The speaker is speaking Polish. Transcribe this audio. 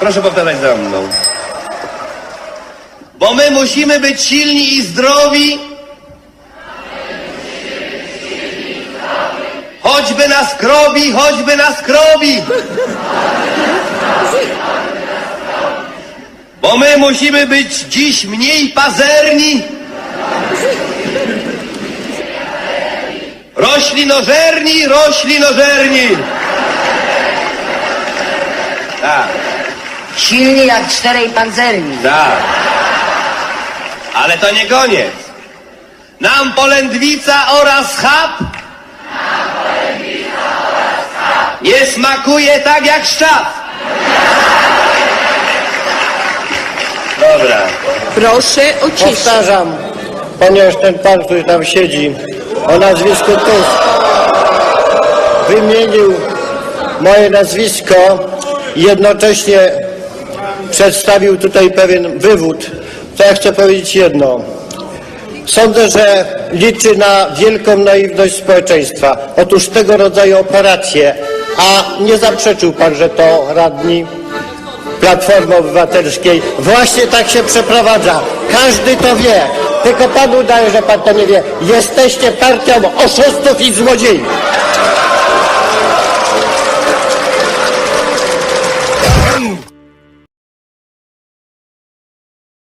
Proszę powtarzać za mną. Bo my musimy być silni i zdrowi. Choćby nas krobi, choćby nas krobi. Bo my musimy być dziś mniej pazerni. Roślinożerni, roślinożerni. Tak. Silni jak czterej pancerni. Tak. Ale to nie koniec. Nam polędwica oraz chab nie smakuje tak jak szczap. Dobra. Proszę o ciszę. Powtarzam, ponieważ ten pan, który tam siedzi, o nazwisku Tusk, wymienił moje nazwisko i jednocześnie przedstawił tutaj pewien wywód, to ja chcę powiedzieć jedno. Sądzę, że liczy na wielką naiwność społeczeństwa. Otóż tego rodzaju operacje, a nie zaprzeczył pan, że to radni Platformy Obywatelskiej właśnie tak się przeprowadza. Każdy to wie. Tylko pan udaje, że pan to nie wie. Jesteście partią oszustów i złodziei.